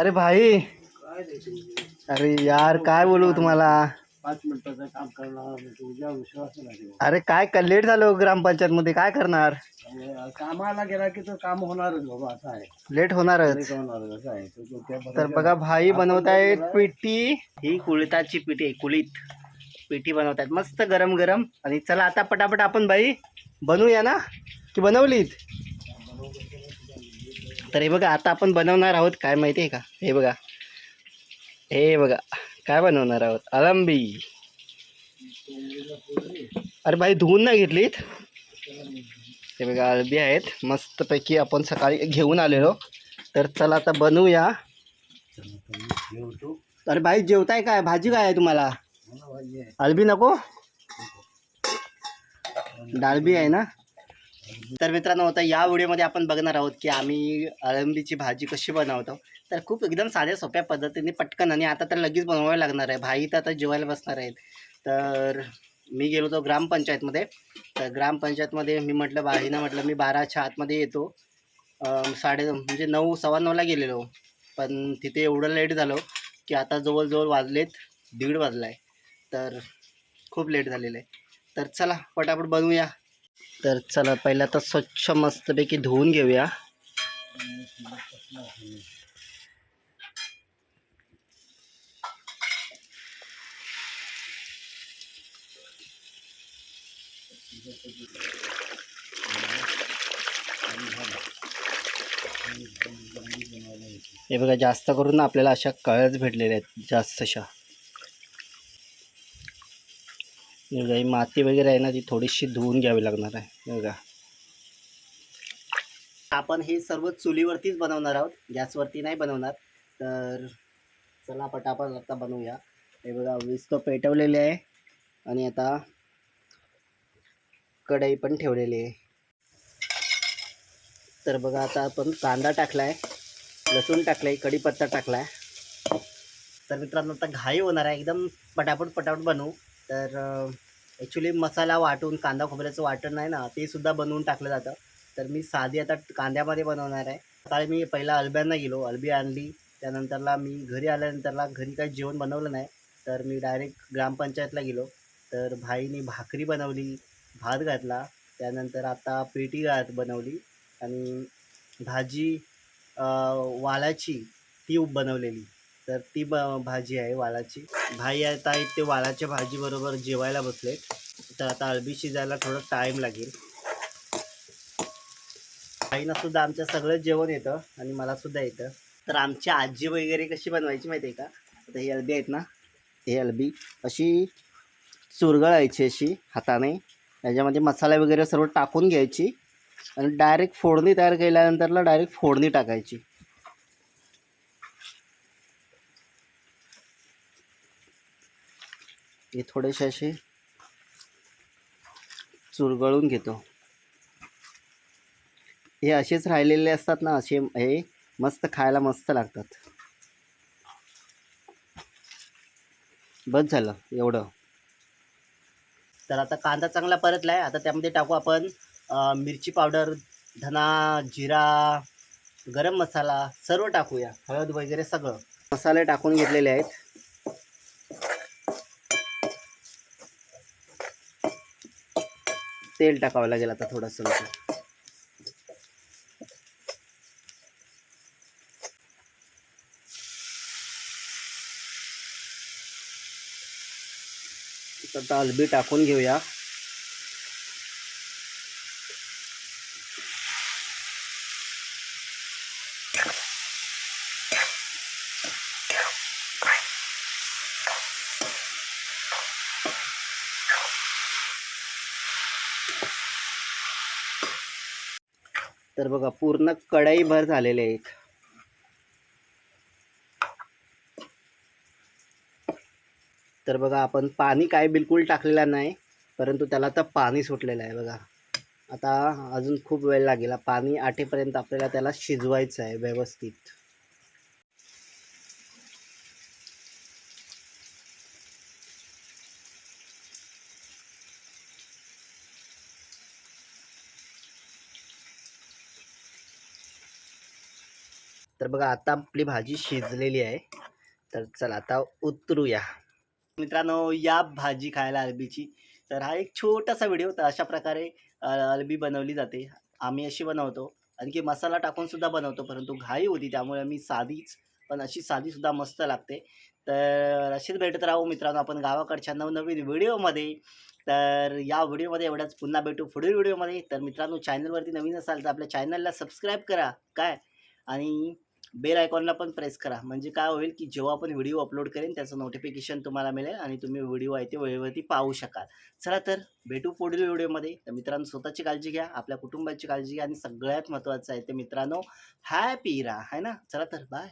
अरे भाई? अरे यार काय बोलू तुम्हाला? पाच मिनिटाचं काम करणार तुझ्या विश्वास नाही अरे काय लेट झालो ग्रामपंचायत मध्ये काय करणार? कामाला गेला की तो काम होणारच बाबा असं आहे. लेट होणारच. ते होणारच असं आहे. तो- तो त्या तर बघा भाई बनवतायत पिठी. ही कुळिताची पिठी आहे कुळीत. पिठी बनवतायत. मस्त गरम गरम आणि चला आता पटापट आपण बाई बनवूया ना? की बनवलीत? तर हे बघा आता आपण बनवणार आहोत काय माहिती आहे का? हे बघा. हे बघा काय बनवणार आहोत? अळंबी अरे भाई धुवून नाही घेतलीत? हे बघा अळबी आहेत. मस्तपैकी आपण सकाळी घेऊन आलेलो. तर चला आता बनवूया. अरे भाई जेवताय काय? भाजी काय आहे तुम्हाला. अळबी नको? डाळबी आहे ना? तर मित्रांनो आता या व्हिडिओमध्ये आपण बघणार आहोत की आम्ही अळंबीची भाजी कशी बनवतो. तर खूप एकदम साध्या सोप्या पद्धतीने पटकन आणि आता तर लगेच बनवायला लागणार आहे. भाई तर आता जेवायला बसणार आहेत. तर मी गेलो होतो ग्रामपंचायतमध्ये. तर ग्रामपंचायतमध्ये मी म्हटलं भाईनं म्हटलं मी बाराच्या आतमध्ये येतो. साडे म्हणजे नऊ सव्वा नऊला गेलेलो. पण तिथे एवढं लेट झालो की आता जवळजवळ वाजलेत दीड वाजला आहे तर खूप लेट झालेलं आहे. तर चला पटापट बनवूया. तर चला पहिला तर स्वच्छ मस्तपैकी धुवून घेऊया. हे बघा जास्त करून आपल्याला अशा कळ्याच भेटलेल्या आहेत जास्तशा बघा ही माती वगैरे आहे ना ती थोडीशी धुवून घ्यावी लागणार आहे. बघा. आपण हे सर्व चुलीवरतीच बनवणार आहोत. गॅसवरती नाही बनवणार. तर चला पटापट आता बनवूया. हे बघा वीज तो पेटवलेले आहे. आणि आता कढई पण ठेवलेली आहे. तर बघा आता आपण कांदा टाकला आहे लसूण टाकलाय आहे कढीपत्ता टाकला आहे तर मित्रांनो आता घाई होणार आहे. एकदम पटापट पटापट बनवू. तर ॲक्च्युली मसाला वाटून कांदा खोबऱ्याचं वाटण नाही ना ते सुद्धा बनवून टाकलं जातं. तर मी साधी आता कांद्यामध्ये बनवणार आहे. सकाळी मी पहिला अल्ब्यांना गेलो अल्बी आणली. त्यानंतरला मी घरी आल्यानंतरला घरी काही जेवण बनवलं नाही. तर मी डायरेक्ट ग्रामपंचायतला गेलो. तर भाईने भाकरी बनवली भात घातला. त्यानंतर आता पेटी घात बनवली आणि भाजी वालाची ती बनवलेली. तर ती भाजी आहे वालाची. भाई आता ते वालाच्या भाजीबरोबर जेवायला बसले तर आता अळबी शिजायला थोडं टाईम लागेल. आईना सुद्धा आमच्या सगळं जेवण येतं आणि मला सुद्धा येतं. तर आमची आजी वगैरे कशी बनवायची माहिती आहे का? आता ही अळबी आहेत ना? ही अळबी. अशी चुरगळायची अशी हाताने. त्याच्यामध्ये मसाला वगैरे सर्व टाकून घ्यायची. आणि डायरेक्ट फोडणी तयार केल्यानंतरला डायरेक्ट फोडणी टाकायची. हे थोडेसे असे चुरगळून घेतो. हे असेच राहिलेले असतात ना असे हे मस्त खायला मस्त लागतात. बस झालं एवढं. तर आता कांदा चांगला परतला आहे आता त्यामध्ये टाकू आपण मिरची पावडर धना जिरा गरम मसाला सर्व टाकूया. हळद वगैरे सगळं. मसाले टाकून घेतलेले आहेत. तेल टाकावं लागेल आता थोडंसं आता टाकून घेऊया. तर बघा पूर्ण कढई भर झालेले आहेत. तर बघा आपण पाणी काय बिलकुल टाकलेलं नाही परंतु त्याला तर पाणी सुटलेलं आहे बघा. आता अजून खूप वेळ लागेल. पाणी आटेपर्यंत आपल्याला त्याला शिजवायचं आहे व्यवस्थित. तर बघा आता आपली भाजी शिजलेली आहे. तर चला आता उतरूया. मित्रांनो या भाजी खायला अरबीची. तर हा एक छोटासा व्हिडिओ तर अशा प्रकारे अरबी बनवली जाते. आम्ही अशी बनवतो. आणखी मसाला टाकूनसुद्धा बनवतो परंतु घाई होती त्यामुळे मी साधीच पण अशी साधीसुद्धा मस्त लागते. तर अशीच भेटत राहू मित्रांनो आपण गावाकडच्या नवनवीन व्हिडिओमध्ये. तर या व्हिडिओमध्ये एवढ्याच पुन्हा भेटू पुढील व्हिडिओमध्ये. तर मित्रांनो चॅनलवरती नवीन असाल तर आपल्या चॅनलला सबस्क्राईब करा. काय? आणि बेल आयकॉनला पण प्रेस करा. म्हणजे काय होईल की जेव्हा आपण व्हिडिओ अपलोड करेन त्याचं नोटिफिकेशन तुम्हाला मिळेल आणि तुम्ही व्हिडिओ आहे ते वेळेवरती पाहू शकाल. चला तर भेटू पुढील व्हिडिओमध्ये. तर मित्रांनो स्वतःची काळजी घ्या आपल्या कुटुंबाची काळजी घ्या आणि सगळ्यात महत्त्वाचं आहे ते मित्रांनो हॅपी राहा है ना? चला तर बाय